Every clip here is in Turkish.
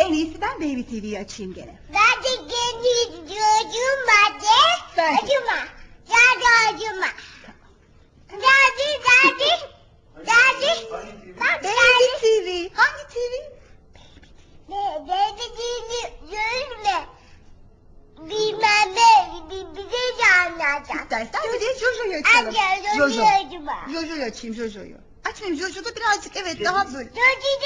En iyisi ben Baby TV'yi açayım gene. Ben de kendi çocuğum var de. Ver. Acıma. Nerede acıma? Nerede? Nerede? Bak, Baby? TV. Hangi TV? Nerede değil, görme. Bilmem ne, bi- bize de anlatacak. İstersen bir de Jojo'yu açalım. Anne, Jojo. Jojo acıma. Jojo'yu açayım Jojo'yu. Açmayayım Jojo'da birazcık evet daha böyle. Jojo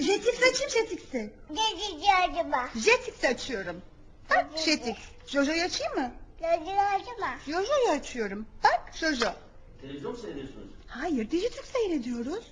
Jetix açayım Jetix'i. Jojo acıma. Jetix açıyorum. Bak Jetix. Jojo'yu açayım mı? Jojo acıma. Jojo'yu açıyorum. Bak Jojo. Televizyon mu seyrediyorsunuz? Hayır Dijitürk seyrediyoruz.